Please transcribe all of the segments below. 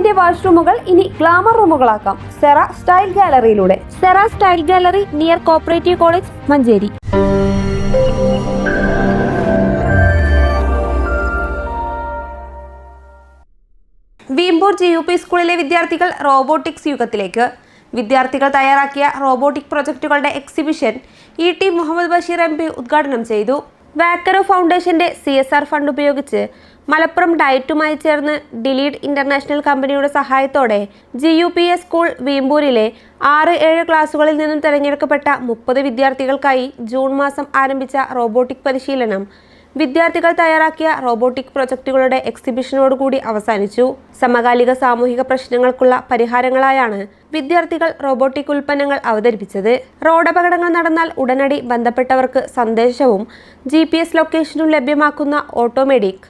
വീടിന്റെ വാഷ്റൂമുകൾ ഇനി ഗ്ലാമർ റൂമുകളാക്കാം. Cera style ഗാലറിയിലൂടെ. Sera style gallery near cooperative college Manjeri. Veempur G U P സ്കൂളിലെ വിദ്യാർത്ഥികൾ റോബോട്ടിക്സ് യുഗത്തിലേക്ക്. വിദ്യാർത്ഥികൾ തയ്യാറാക്കിയ robotic പ്രൊജക്ടുകളുടെ exhibition E T Muhammad Basheer M P ഉദ്ഘാടനം ചെയ്തു. വാക്കറോ ഫൗണ്ടേഷന്റെ സി എസ് ആർ ഫണ്ട് ഉപയോഗിച്ച് മലപ്പുറം ഡയറ്റുമായി ചേർന്ന് ഡിലീഡ് ഇന്റർനാഷണൽ കമ്പനിയുടെ സഹായത്തോടെ G U P S school വീമ്പൂരിലെ ആറ് ഏഴ് ക്ലാസുകളിൽ നിന്നും തിരഞ്ഞെടുക്കപ്പെട്ട മുപ്പത് വിദ്യാർത്ഥികൾക്കായി ജൂൺ മാസം ആരംഭിച്ച റോബോട്ടിക് പരിശീലനം വിദ്യാർത്ഥികൾ തയ്യാറാക്കിയ റോബോട്ടിക് പ്രൊജക്ടുകളുടെ എക്സിബിഷനോടുകൂടി അവസാനിച്ചു. സമകാലിക സാമൂഹിക പ്രശ്നങ്ങൾക്കുള്ള പരിഹാരങ്ങളായാണ് വിദ്യാർത്ഥികൾ റോബോട്ടിക് ഉൽപ്പന്നങ്ങൾ അവതരിപ്പിച്ചത്. റോഡപകടങ്ങൾ നടന്നാൽ ഉടനടി ബന്ധപ്പെട്ടവർക്ക് സന്ദേശവും ജി ലൊക്കേഷനും ലഭ്യമാക്കുന്ന ഓട്ടോമെഡിക്.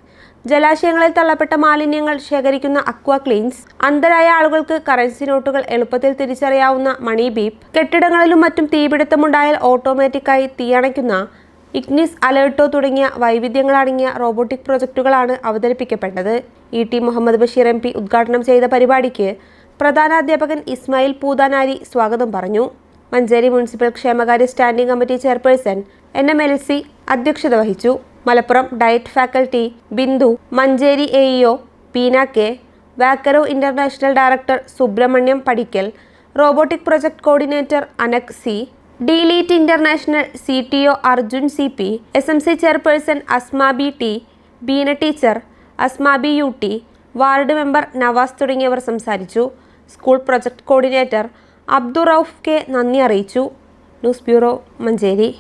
ജലാശയങ്ങളിൽ തള്ളപ്പെട്ട മാലിന്യങ്ങൾ ശേഖരിക്കുന്ന അക്വ ക്ലീൻസ്. അന്ധരായ ആളുകൾക്ക് കറൻസി നോട്ടുകൾ എളുപ്പത്തിൽ തിരിച്ചറിയാവുന്ന മണി ബീപ്പ്. കെട്ടിടങ്ങളിലും മറ്റും തീപിടുത്തമുണ്ടായാൽ ഓട്ടോമാറ്റിക്കായി തീയണയ്ക്കുന്ന ഇഗ്നിസ് അലേർട്ടോ തുടങ്ങിയ വൈവിധ്യങ്ങളടങ്ങിയ റോബോട്ടിക് പ്രൊജക്ടുകളാണ് അവതരിപ്പിക്കപ്പെട്ടത്. E T Muhammad Basheer M P ഉദ്ഘാടനം ചെയ്ത പരിപാടിക്ക് പ്രധാനാധ്യാപകൻ ഇസ്മായിൽ പൂതാനാരി സ്വാഗതം പറഞ്ഞു. മഞ്ചേരി മുനിസിപ്പൽ ക്ഷേമകാര്യ standing committee chairperson N M L C അധ്യക്ഷത വഹിച്ചു. Malappuram DIET faculty Bindu Manjeri A EO Peena K വാക്കറോ international director Subrahmanyam Padikkal robotic project coordinator Anak C delete international C T O Arjun C P S M C chairperson Asmabi T Beena teacher Asmabi U T ward member Navas തുടങ്ങിയവർ സംസാരിച്ചു. School project coordinator Abdurauf K നന്ദി അറിയിച്ചു. News bureau Manjeri.